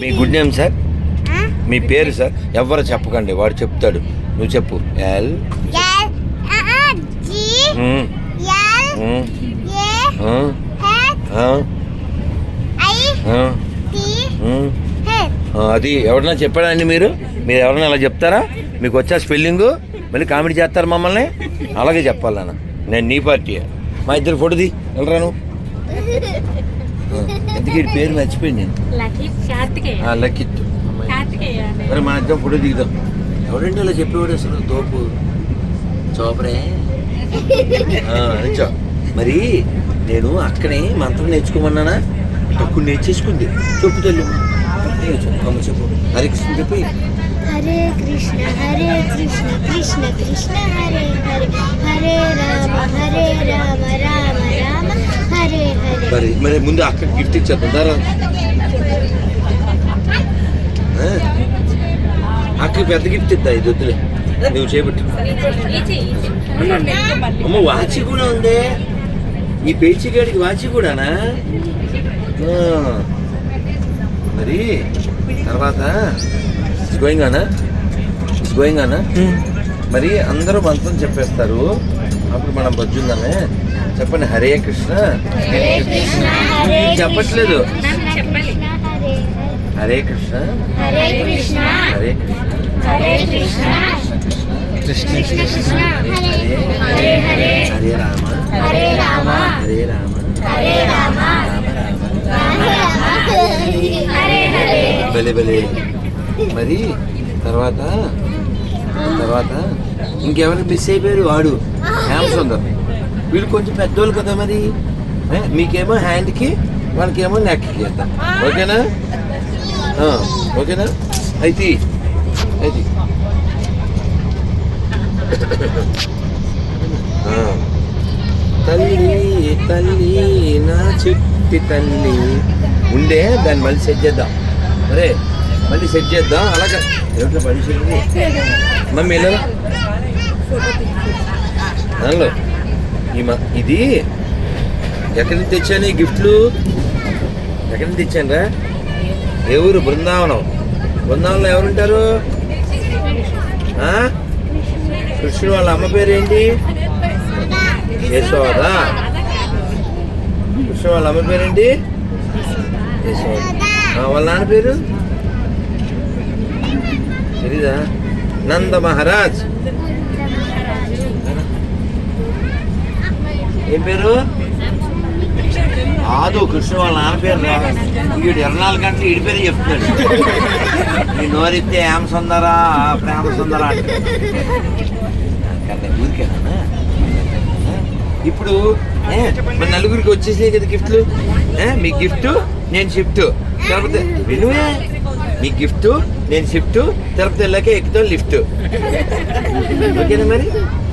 మీ good name sir? మీ పేరు sir? ఎవరు చెప్పకండి వాడు చెప్తాడు. నువ్వు చెప్పు. ఎల్. అది ఎవరన్నా చెప్పాడా అండి మీరు? మీరు ఎవరన్నా అలా చెప్తారా? మీకు వచ్చా స్పెల్లింగు? మళ్ళీ కామెడీ చేస్తారు మమ్మల్ని? అలాగే చెప్పాలన్న. నేను నీ పార్టీ మా ఇద్దరు ఫోటో తీ. వెళ్ళరా నువ్వు? ఈ పేరు మర్చిపోయింది నేను. కార్తికేయ. మరి మా ఇద్దరం ఫోటో దిగుదాం. ఎవడండి అలా చెప్పేవాడు అసలు? తోపు. చోపరే. ఆ, నిజం. మరి నేను అక్కనే మంత్రం నేర్చుకోమన్నానా? తక్కువ నేర్చేసుకుంది. చెప్పు తల్లి. అమ్మ చెప్పు. హరి కృష్ణ చెప్పి. హరే కృష్ణ హరే కృష్ణ కృష్ణ కృష్ణ హరే హరే. హరే రామ హరే రామ రామ మరి మరి ముందు అక్క గిఫ్ట్ ఇచ్చేద్దాం. దారా? అక్కకి పెద్ద గిఫ్ట్ ఇద్దా ఇది వద్దులే. నువ్వు చేపట్టు. అమ్మ వాచి కూడా ఉందే. ఈ పేచిగాడికి వాచి కూడానా. మరి తర్వాత గోయింగ్ అనా గోయింగ్ అనా మరి అందరూ మంత్రం చెప్పేస్తారు. అప్పుడు మనం బజ్జుందామే చెప్పండి హరే కృష్ణ. చెప్పట్లేదు. హరే కృష్ణ. హరే కృష్ణ. హరే కృష్ణ. కృష్ణ. కృష్ణ హరే హరే హరే హరే. రామ. హరే రామ. హరే రామ. హరే రామ. రామ రామ. హరే హరే బలే బలే మరి తర్వాత తర్వాత ఇంకెవరు మిస్ అయిపోయారు? వాడు. హ్యామ్ వీళ్ళు కొంచెం పెద్దోళ్ళు కదా మరి. మీకేమో హ్యాండ్కి వాళ్ళకేమో నెక్కి చేద్దాం. ఓకేనా? ఓకేనా? అయితే అయితే. తల్లి తల్లి నా చిట్టి తల్లి. ఉండే? దాన్ని మళ్ళీ సెట్ చేద్దాం. అరే మళ్ళీ సెట్ చేద్దాం. అలాగే. ఏమిటో పని మమ్మీ ఎలా దానిలో. ఈ మ- ఇది? ఎక్కడి నుంచి తెచ్చాను ఈ గిఫ్ట్లు? ఎక్కడి నుంచి తెచ్చాను రా? ఏ ఊరు? బృందావనం. బృందావనంలో ఎవరుంటారు? కృష్ణుడు వాళ్ళ అమ్మ పేరు ఏంటి యశోద కృష్ణ వాళ్ళ అమ్మ పేరేంటి? యశోద వాళ్ళ నాన్న పేరు? తెలీదా? నంద మహారాజ్. ఏం పేరు? ఆదు కృష్ణ వాళ్ళ నాన్న పేరు వీడు ఇరవై నాలుగు గంటలు ఈడి పేరు చెప్తున్నాడు. నీ నోరిస్తే ఏం సుందరా ప్రేమ సుందరా అంటే. ఊరికేనా ఇప్పుడు ఏ, మన నలుగురికి వచ్చేసాయి కదా గిఫ్ట్లు? మీ గిఫ్ట్ నేను షిఫ్ట్ కాకపోతే వినువే. మీ గిఫ్ట్ నేను షిఫ్ట్ తిరుపతి వెళ్ళాకే ఎక్కుతాం లిఫ్ట్. ఓకేనా మరి?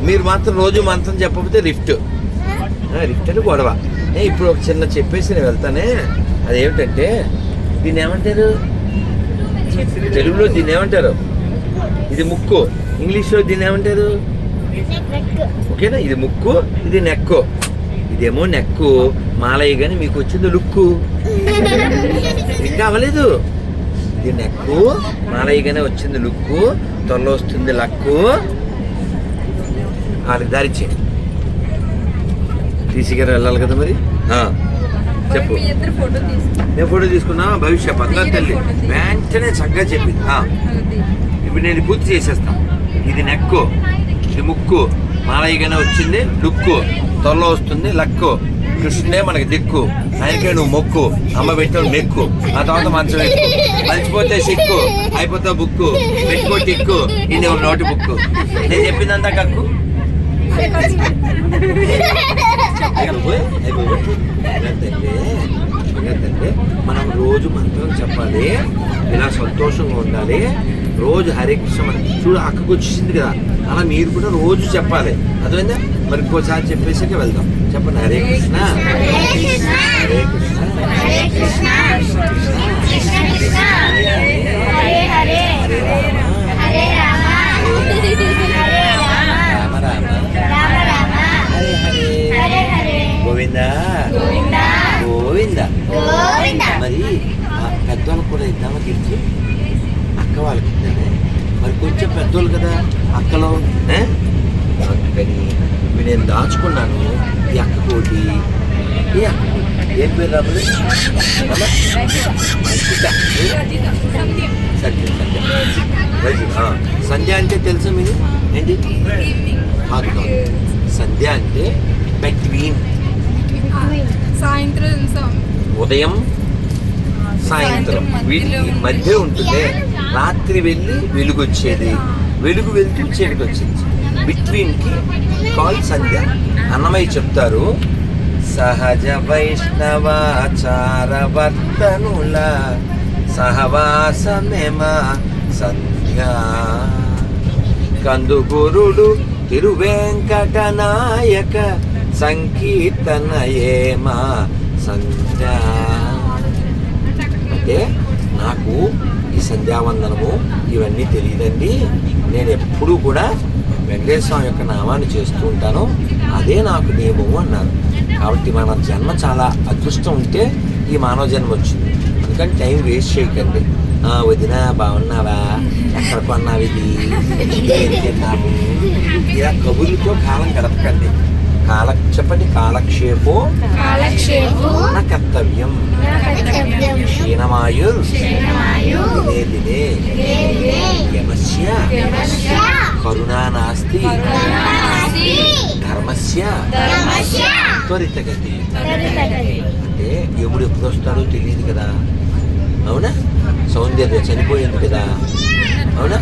మీరు మాత్రం రోజు మంత్రం చెప్పకపోతే లిఫ్ట్ లిఫ్ట్ అంటే గొడవ. ఇప్పుడు ఒక చిన్న చెప్పేసి నేను వెళ్తానే. అదేమిటంటే దీన్ని ఏమంటారు? తెలుగులో దీన్ని ఏమంటారు? ఇది ముక్కు. ఇంగ్లీష్లో దీన్ని ఏమంటారు? ఓకేనా? ఇది ముక్కు ఇది నెక్కు. ఇదేమో నెక్కు. మాలయ్య కానీ మీకు వచ్చింది లుక్కు. ఇంకా అవ్వలేదు. ఇది నెక్కు మాలయ్య గానే వచ్చింది లుక్కు త్వరలో వస్తుంది లక్కు వాళ్ళకి దారిచ్చే తీసుకెళ్ళి వెళ్ళాలి కదా మరి? చెప్పు. నేను ఫోటో తీసుకున్నా భవిష్య బంగారు తల్లి. వెంటనే చక్కగా చెప్పింది. ఇప్పుడు నేను పూర్తి చేసేస్తాను ఇది నెక్కు ఇది ముక్కు. మాలయ్యగానే వచ్చింది లుక్కు త్వరలో వస్తుంది లక్కు కృష్ణుడే మనకి దిక్కు. ఆయనకే నువ్వు మొక్కు. అమ్మ పెట్టావు నెక్కు. ఆ తర్వాత మంచం ఎక్కు మర్చిపోతే సిక్కు. అయిపోతా బుక్కు. పెట్టుకో టిక్కు. ఇది ఒక నోటి బుక్కు? నేను చెప్పిందంతా కక్కు. ఏంటంటే, మనం రోజు మంత్రం చెప్పాలి. ఇలా సంతోషంగా ఉండాలి. రోజు హరే కృష్ణ చూడు అక్కకు వచ్చేసింది కదా. అలా మీరు కూడా రోజు చెప్పాలి. అర్థమైందా? మరి ఇంకోసారి చెప్పేసాక వెళ్దాం. చెప్పండి. హరే కృష్ణ. హరే కృష్ణ. హరే కృష్ణ కృష్ణ కృష్ణ హరే హరే హరే రామ రామ రామ రామ రామ హరే హరే హరే గోవింద. గోవింద. గోవింద గోవింద మరి ఆ పెద్దవాళ్ళకు కూడా ఇద్దామా తీర్చి అక్క వాళ్ళకి ఇద్దామే. మరి కొంచెం పెద్దోళ్ళు కదా అక్కలో అందుకని నేను దాచుకున్నాను. ఈ అక్క ఏం పేరు. సత్యం సత్యం సంధ్య అంటే తెలుసా మీరు ఏంటి కాదు కాదు సంధ్య అంటే బిట్వీన్ సాయంత్రం ఉదయం సాయంత్రం వీటి మధ్య ఉంటుంది రాత్రి వెళ్ళి వెలుగు వచ్చేది వెలుగు వెళ్తూ చీకటి వచ్చింది బిట్వీన్కి కాల్ సంధ్య. అన్నమయ్య చెప్తారు సహజ వైష్ణవాచార వర్తనుల సహవాసమేమ సంధ్య. కందుగురుడు సంకీర్తన సంకీర్తనయేమా సంధ్య. అంటే నాకు ఈ సంధ్యావందనము ఇవన్నీ తెలియదండి. నేను ఎప్పుడూ కూడా వెంకటేశ్వర స్వామి యొక్క నామాన్ని చేస్తూ ఉంటాను. అదే నాకు నియమము అన్నారు. కాబట్టి మన జన్మ చాలా అదృష్టం ఉంటే ఈ మానవ జన్మ వచ్చింది. అందుకని టైం వేస్ట్ చేయకండి. ఆ, వదిన బాగున్నావా? ఎక్కడ కొన్నావు ఇది? తిన్నాము ఇలా కబుర్లతో కాలం గడపకండి. కాల చెప్పండి కాలక్షేపో నా కర్తవ్యం. క్షీణమాయుర్ క్షీణమాయు. దినే దినే. యమస్య. కరుణా నాస్తి ధర్మస్య త్వరితగతి అంటే ఎప్పుడు ఎప్పుడు వస్తాడో తెలియదు కదా. అవునా? సౌందర్య చనిపోయింది కదా. అవునా?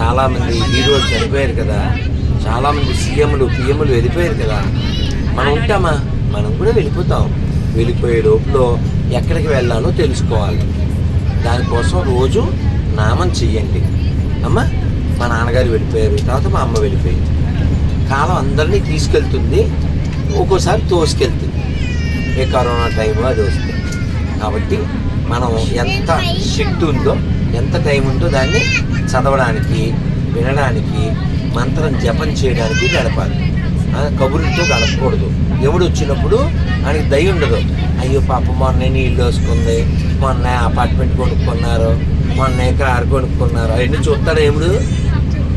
చాలా మంది హీరోలు చనిపోయారు కదా. చాలా మంది సీఎంలు పిఎంలు వెళ్ళిపోయారు కదా. మనం ఉంటామా? మనం కూడా వెళ్ళిపోతాం. వెళ్ళిపోయే లోపల ఎక్కడికి వెళ్ళాలో తెలుసుకోవాలి. దానికోసం రోజు నామం చెయ్యండి. అమ్మా? మా నాన్నగారు వెళ్ళిపోయారు తర్వాత మా అమ్మ వెళ్ళిపోయింది. కాలం అందరినీ తీసుకెళ్తుంది ఒక్కోసారి తోసుకెళ్తుంది. ఏ కరోనా టైంలో అది వస్తుంది. కాబట్టి మనం ఎంత శక్తి ఉందో ఎంత టైం ఉందో దాన్ని చదవడానికి వినడానికి మంత్రం జపం చేయడానికి గడపాలి. కబుర్లతో గడపకూడదు. ఎవడు వచ్చినప్పుడు ఆయనకి దయ ఉండదు. అయ్యో పాప మొన్న నీళ్ళు వేసుకుంది మొన్న అపార్ట్మెంట్ కొనుక్కున్నారు మొన్న కారు కొనుక్కున్నారు. అవన్నీ చూస్తాడు ఎముడు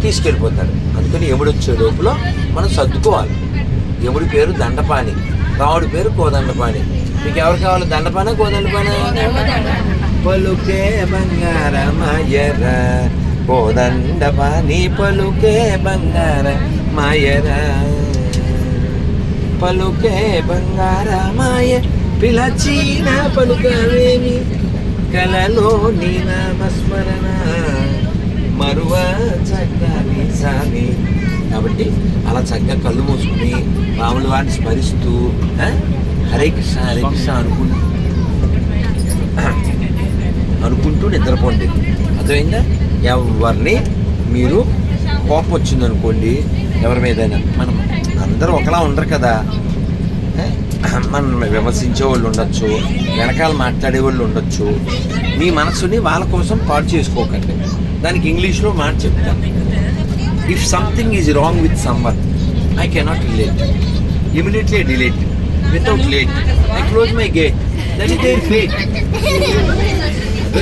తీసుకెళ్ళిపోతాడు. అందుకని యముడు వచ్చే లోపల మనం సర్దుకోవాలి. యముడి పేరు దండపాణి. రావుడి పేరు కోదండపాణి. మీకు ఎవరు కావాలి? దండపాన కోదండపాన పలుకే బంగారమయర కోదండపాణి పలుకే బంగార మాయర పలుకే బంగారమాయ పిలచీన పలుకవేమి? కలలో నీ నామస్మరణ మరువ చక్కని సామి కాబట్టి అలా చక్కగా కళ్ళు మూసుకుని రాముల వారిని స్మరిస్తూ హరే కృష్ణ హరే కృష్ణ అనుకుంటూ అనుకుంటూ నిద్రపోండి. అర్థమైందా? ఎవరిని మీరు కోపం వచ్చింది అనుకోండి ఎవరి మీదైనా. మనం అందరూ ఒకలా ఉండరు కదా. మనం విమర్శించే వాళ్ళు ఉండొచ్చు వెనకాల మాట్లాడే వాళ్ళు ఉండొచ్చు. మీ మనసుని వాళ్ళ కోసం పాడు చేసుకోకండి. దానికి ఇంగ్లీష్లో మాట చెప్తాను if something is wrong with someone I cannot relate immediately delete without late I close my gate that is their fate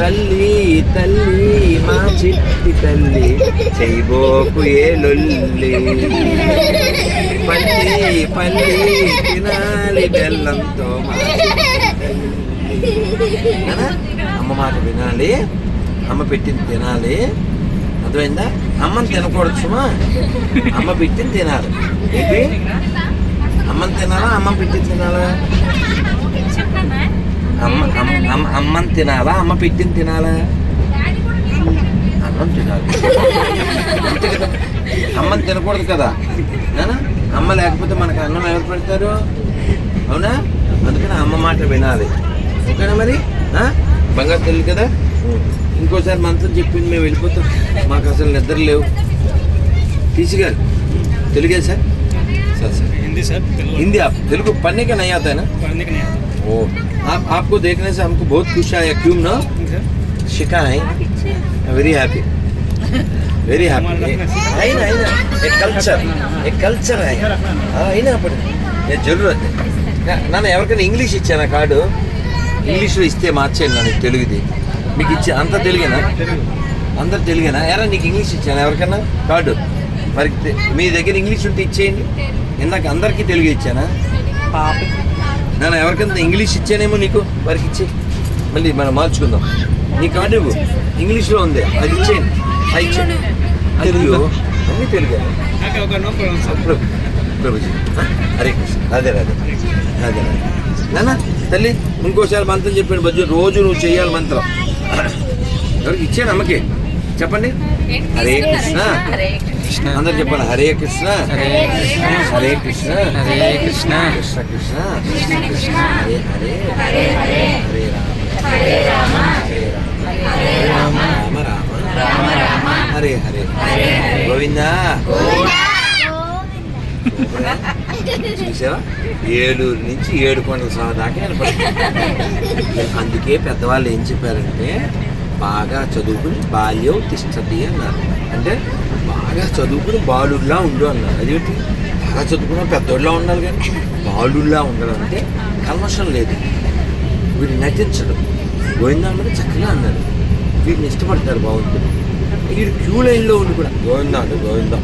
తల్లి తల్లి మా చిట్టి తల్లి చేయబోకు ఏ లొల్లి. పల్లి పల్లి తినాలి బెల్లంతో మా అమ్మ మాట వినాలి అమ్మ పెట్టింది తినాలి. అర్థమైందా? అమ్మని తినకూడదు సుమా అమ్మ పెట్టింది తినాలి. ఏంటి? అమ్మని తినాలా? అమ్మ పెట్టింది తినాలా? అమ్మ అమ్మ అమ్మని తినాలా? అమ్మ పెట్టింది తినాలా? అన్నం తినాలి. అంతే కదా అమ్మని తినకూడదు కదా. అమ్మ లేకపోతే మనకు అన్నం ఎవరు పెడతారు? అవునా? అందుకని అమ్మ మాట వినాలి. ఓకేనా మరి? బంగారు తెలుగు కదా? ఇంకోసారి మనతో చెప్పింది మేము వెళ్ళిపోతాం మాకు అసలు నిద్ర లేవు తీసుకెళ్ళి తెలుగే sir sir sir Hindi sir Telugu Hindi आप तेलुगु पढ़ने का नहीं आता है ना पढ़ने का नहीं आता ओ आप आपको देखने से हमको बहुत खुश आया क्यों ना सर शिका है वेरी हैप्पी वेरी हैप्पी है ना है ना एक कल्चर एक कल्चर है हाँ है ना अपन నేను జరురు అదే నాన్న ఎవరికైనా ఇంగ్లీష్ ఇచ్చానా కార్డు ఇంగ్లీష్లో ఇస్తే మార్చేయండి నాకు తెలుగుది మీకు ఇచ్చే అంత తెలుగేనా? అందరు తెలుగేనా? ఎరా నీకు ఇంగ్లీష్ ఇచ్చాను ఎవరికైనా కార్డు మరి మీ దగ్గర ఇంగ్లీష్ ఉంటే ఇచ్చేయండి. ఇందాక అందరికీ తెలుగు ఇచ్చానా? నాన్న ఎవరికైనా ఇంగ్లీష్ ఇచ్చానేమో నీకు? వారికి ఇచ్చే. మళ్ళీ మనం మార్చుకుందాం. నీ కార్డు ఇవ్వు ఇంగ్లీష్లో ఉంది. అది ఇచ్చేయండి. అది ఇచ్చేయండి. తెలుగు. అన్నీ తెలుగు. ప్రభు ప్రభుజీ. హరే కృష్ణ. అదే అదే అదే అదే నాన్న తల్లి ఇంకోసారి మంత్రం చెప్పాడు బజ్జు. రోజు నువ్వు చేయాలి మంత్రం. ఎవరికి ఇచ్చాడు అమ్మకి? చెప్పండి. హరే కృష్ణ. అందరు చెప్పండి. హరే కృష్ణ. హరే కృష్ణ. హరే కృష్ణ. హరే కృష్ణ. కృష్ణ కృష్ణ. కృష్ణ కృష్ణ. హరే హరే. హరే హరే. హరే రామ. హరే రామ. హరే రామ. రామ. రామ. రామ హరే హరే. గోవిందా. చూసావా? ఏలూరు నుంచి ఏడు కొండల సహా దాకా వినపడుతుంది అందుకే పెద్దవాళ్ళు ఏం చెప్పారంటే బాగా చదువుకుని బాల్యం తిష్టతి అన్నారు. అంటే బాగా చదువుకుని బాలుడిలా ఉండు అన్నారు. అదేంటి? బాగా చదువుకున్న పెద్దోళ్ళలా ఉండాలి కానీ బాలుడిలా ఉండడం అంటే కల్మషం లేదు. వీడు నటించడం. గోవిందామని చక్కగా అన్నారు. వీడిని ఇష్టపడతారు బాగుంటుంది వీడు క్యూ లైన్లో ఉండి కూడా. గోవిందా అంటే గోవిందా.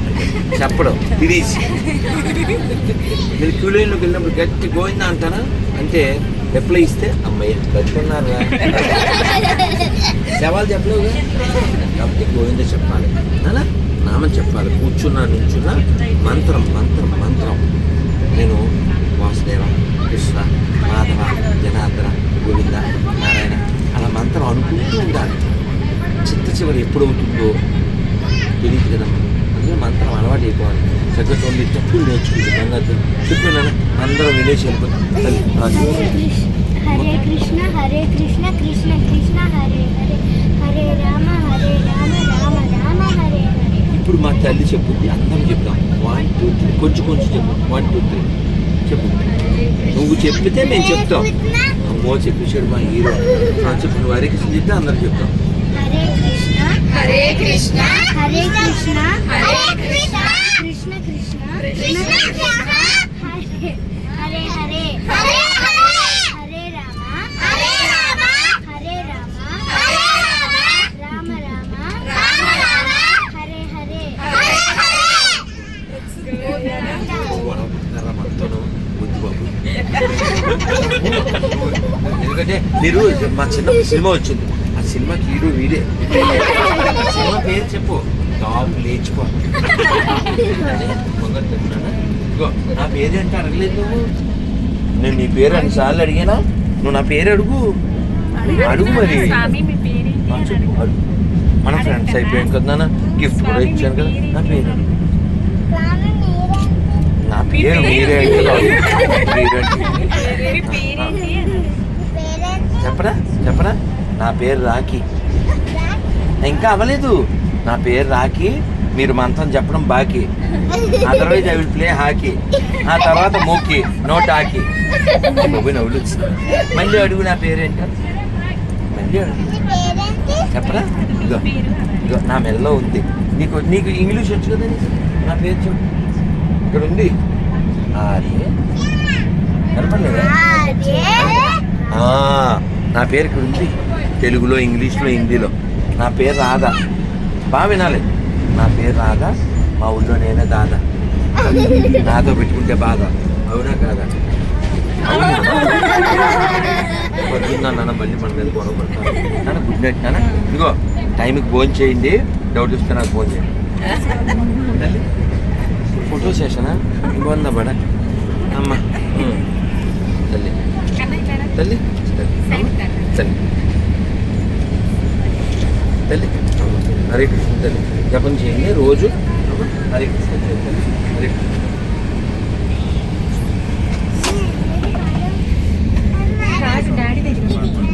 చెప్పడం తినేసి. మీరు క్యూ లైన్లోకి వెళ్ళినప్పుడు గట్టి గోవిందా అంటారా? అంటే రిప్లై ఇస్తే అమ్మయ్య బతుకున్నారా సవాల్ చెప్పలేవు కాబట్టి గోవింద చెప్పాలి. అలా నామం చెప్పాలి. కూర్చున్నా నుంచున్నా మంత్రం మంత్రం మంత్రం. నేను వాసుదేవ కృష్ణ మాధవ జనార్దన గోవింద నారాయణ అలా మంత్రం అనుకుంటూ ఉండాలి. చిత్త చివరి ఎప్పుడవుతుందో తెలియదు కదా. అందుకే మంత్రం అలవాటు అయిపోవాలి. చక్కగా తొమ్మిది తప్పులు నేర్చుకుంది బంగారు చెప్పినాను? అందరం వినేసి వెళ్ళిపోతాం. తల్లి, రాజు. హరే కృష్ణ హరే కృష్ణ కృష్ణ కృష్ణ హరే హరే. హరే రామ హరే రామ రామ రామ హరే హరే. ఇప్పుడు మా తల్లి చెప్పుద్ది. అందరం చెప్తాం. వన్ టూ త్రీ కొంచెం కొంచెం చెప్పు. వన్ టూ త్రీ చెప్పు. నువ్వు చెప్పితే మేము చెప్తాం. అమ్మో చెప్పేశాడు మా హీరో. చెప్పు. నువ్వు హరే కృష్ణ చెప్తే అందరం చెప్తాం. హరే కృష్ణ. హరే కృష్ణ. హరే కృష్ణ కృష్ణ. కృష్ణ. కృష్ణ కృష్ణ. కృష్ణ హరే. హరే హరే హరే రామ. హరే రామ. హరే రామ. హరే రామ. రామ రామ. రామ రామ. హరే హరే. హరే హరే. వనపడతారా మనతోను బుద్ధి బాబు ఎందుకంటే మీరు మా చిన్న సినిమా వచ్చింది. ఆ సినిమాకి హీరో వీడే. సినిమా పేరు చెప్పు. టాప్ లేచిపో? ఇగో నా పేరు ఏంటి అడగలేదు నువ్వు. నేను నీ పేరు అన్నిసార్లు అడిగానా? నువ్వు నా పేరు అడుగు. అడుగు మరి. మన ఫ్రెండ్స్ అయిపోయాం కదా గిఫ్ట్ కూడా ఇచ్చాను కదా. నా పేరు. నా పేరు మీరే చెప్పరా? చెప్పరా? నా పేరు రాఖీ. ఇంకా అవ్వలేదు. నా పేరు రాఖీ మీరు మంత్రం చెప్పడం బాకీ. Otherwise I will play hockey. ఆ తర్వాత మోకీ నో టాకీ బాబు నవ్వులు. మళ్ళీ అడుగు నా పేరేంట? మళ్ళీ అడుగు. చెప్పరా? ఇగో ఇగో నా మెల్లో ఉంది. నీకు నీకు ఇంగ్లీష్ వచ్చు కదా నీకు? నా పేరు చెప్పు. ఇక్కడ ఉంది. కనపడలేదా? నా పేరు ఇక్కడ ఉంది. తెలుగులో ఇంగ్లీష్లో హిందీలో. నా పేరు రాధా. బాగా వినాలి. నా పేరు రాధా మా ఊళ్ళో నేనే దాదా నాతో పెట్టుకుంటే బాధ. అవునా కాదా? పొద్దున్న నాన్న మళ్ళీ మన మీద గొడవ పడతాను నాన్న గుడ్ నైట్ నాన్న. ఇదిగో టైంకి ఫోన్ చేయండి. డౌట్ వస్తే నాకు ఫోన్ చేయండి ఫోటో సెషనా ఇంకొందా బడ అమ్మ. తల్లి. తల్లి. తల్లి. తల్లి. హరే కృష్ణ తల్లి. జపం చేయండి రోజు. హరే కృష్ణ తల్లి హరే కృష్ణ